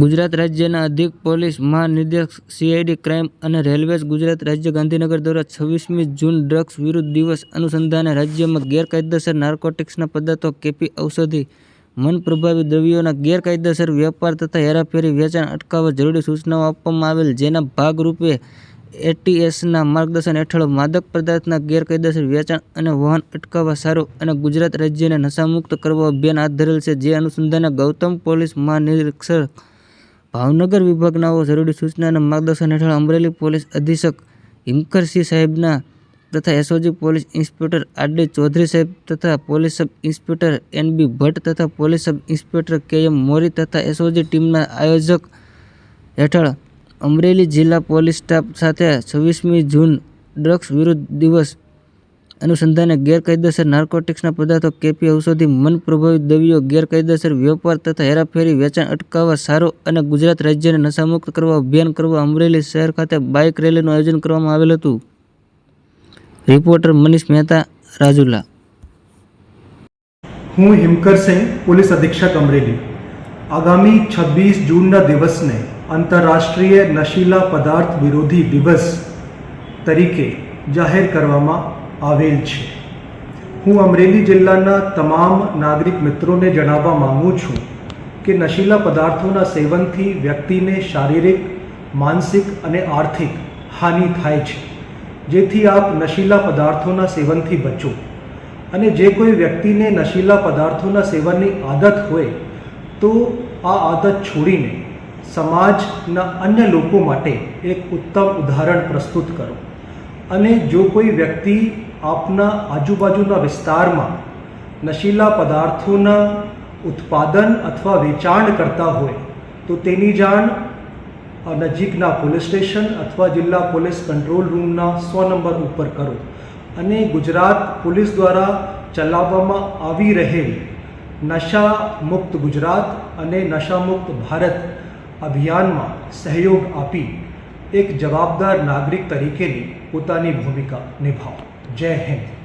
ગુજરાત રાજ્યના અધિક પોલીસ મહાનિદેશક સીઆઈડી, ક્રાઇમ અને રેલવેઝ ગુજરાત રાજ્ય ગાંધીનગર દ્વારા છવ્વીસમી જૂન ડ્રગ્સ વિરુદ્ધ દિવસ અનુસંધાને રાજ્યમાં ગેરકાયદેસર નાર્કોટિક્સના પદાર્થો, કેપી ઔષધિ, મન પ્રભાવી દ્રવ્યોના ગેરકાયદેસર વેપાર તથા હેરાફેરી વેચાણ અટકાવવા જરૂરી સૂચનાઓ આપવામાં આવેલ, જેના ભાગરૂપે એટીએસના માર્ગદર્શન હેઠળ માદક પદાર્થના ગેરકાયદેસર વેચાણ અને વહન અટકાવવા સારું અને ગુજરાત રાજ્યને નશામુક્ત કરવા અભિયાન હાથ ધરેલ છે. જે અનુસંધાને ગૌતમ પોલીસ મહાનિરીક્ષક ભાવનગર વિભાગનાઓ જરૂરી સૂચના અને માર્ગદર્શન હેઠળ અમરેલી પોલીસ અધિક્ષક હિમકરસિંહ સાહેબના તથા SOG police inspector R D Chaudhary સાહેબ તથા police sub inspector N B Bhatt તથા પોલીસ સબ ઇન્સ્પેક્ટર કે એમ મોરી તથા એસઓજી ટીમના આયોજક હેઠળ અમરેલી જિલ્લા પોલીસ સ્ટાફ સાથે છવ્વીસમી જૂન ડ્રગ્સ વિરુદ્ધ દિવસ અનુસંધાને ગેરકાયદેસર નાર્કોટિક્સના પદાર્થો, કેફી ઔષધિ, મન પ્રભાવિત દવીઓ ગેરકાયદેસર વેપાર તથા હેરાફેરી, વેચાણ, અટકાવવા, સારો અને ગુજરાત રાજ્યને નશામુક્ત કરવા અભિયાન કરવા અમરેલી શહેર ખાતે બાઇક રેલીનું આયોજન કરવામાં આવેલ હતું. રિપોર્ટર મનીષ મહેતા, રાજુલા. હું હિમકર સિંહ, પોલીસ અધિક્ષક અમરેલી. આગામી છવ્વીસ જૂનના દિવસને આંતરરાષ્ટ્રીય નશીલા પદાર્થ વિરોધી દિવસ તરીકે જાહેર કરવામાં આવેલ છે. હું અમરેલી જિલ્લાના તમામ નાગરિક મિત્રોને જણાવવા માગું છું કે નશીલા પદાર્થોના સેવનથી વ્યક્તિને શારીરિક, માનસિક અને આર્થિક હાનિ થાય છે. જેથી આપ નશીલા પદાર્થોના સેવનથી બચો. અને જે કોઈ વ્યક્તિને નશીલા પદાર્થોના સેવનની આદત હોય, તો આ આદત છોડીને સમાજના અન્ય લોકો માટે એક ઉત્તમ ઉદાહરણ પ્રસ્તુત કરો. અને જો કોઈ વ્યક્તિ આપના આજુબાજુના વિસ્તારમાં નશીલા પદાર્થોના ઉત્પાદન અથવા વેચાણ કરતા હોય, તો તેની જાણ નજીકના પોલીસ સ્ટેશન અથવા જિલ્લા પોલીસ કંટ્રોલ રૂમના સો નંબર ઉપર કરો. અને ગુજરાત પોલીસ દ્વારા ચલાવવામાં આવી રહેલ નશા મુક્ત ગુજરાત અને નશા મુક્ત ભારત અભિયાનમાં સહયોગ આપી એક જવાબદાર નાગરિક તરીકેની પોતાની ભૂમિકા નિભાવો. જય હિન્દ.